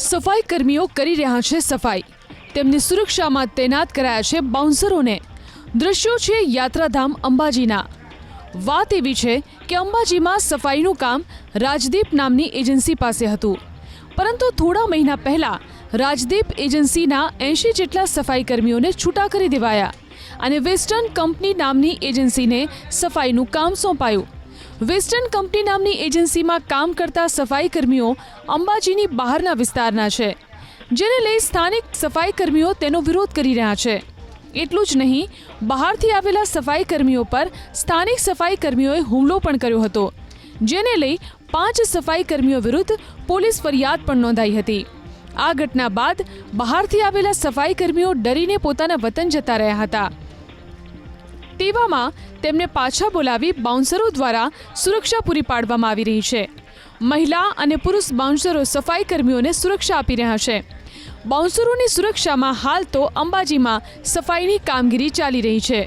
સફાઈ કર્મીઓ કરી રહ્યા છે સફાઈ. તેમની સુરક્ષામાં તૈનાત કરાયા છે બાઉન્સરોને. દ્રશ્યો છે યાત્રાધામ અંબાજીના. વાત એવી છે કે અંબાજીમાં સફાઈનું કામ રાજદીપ નામની એજન્સી પાસે હતું. પરંતુ થોડા મહિના પહેલા રાજદીપ એજન્સીના એંશી જેટલા સફાઈ કર્મીઓને છૂટા કરી દેવાયા અને વેસ્ટર્ન કંપની નામની એજન્સીને સફાઈનું કામ સોંપાયું. વેસ્ટર્ન કંપની નામની એજન્સીમાં કામ કરતા સફાઈ કર્મીઓ અંબાજીની બહારના વિસ્તારના છે, જેને લઈ સ્થાનિક સફાઈ કર્મીઓ તેનો વિરોધ કરી રહ્યા છે. એટલું જ નહીં, બહારથી આવેલા સફાઈ કર્મીઓ પર સ્થાનિક સફાઈ કર્મીઓએ હુમલો પણ કર્યો હતો, જેને લઈ પાંચ સફાઈ કર્મીઓ વિરુદ્ધ પોલીસ ફરિયાદ પણ નોંધાઈ હતી. આ ઘટના બાદ બહારથી આવેલા સફાઈ કર્મીઓ ડરીને પોતાના વતન જતા રહ્યા હતા. તેવામાં તેમને પાછા બોલાવી બાઉન્સરો દ્વારા સુરક્ષા પૂરી પાડવામાં આવી રહી છે. મહિલા અને પુરુષ બાઉન્સરો સફાઈ કર્મીઓને સુરક્ષા આપી રહ્યા છે. બાઉન્સરોની સુરક્ષામાં હાલ તો અંબાજીમાં સફાઈની કામગીરી ચાલી રહી છે.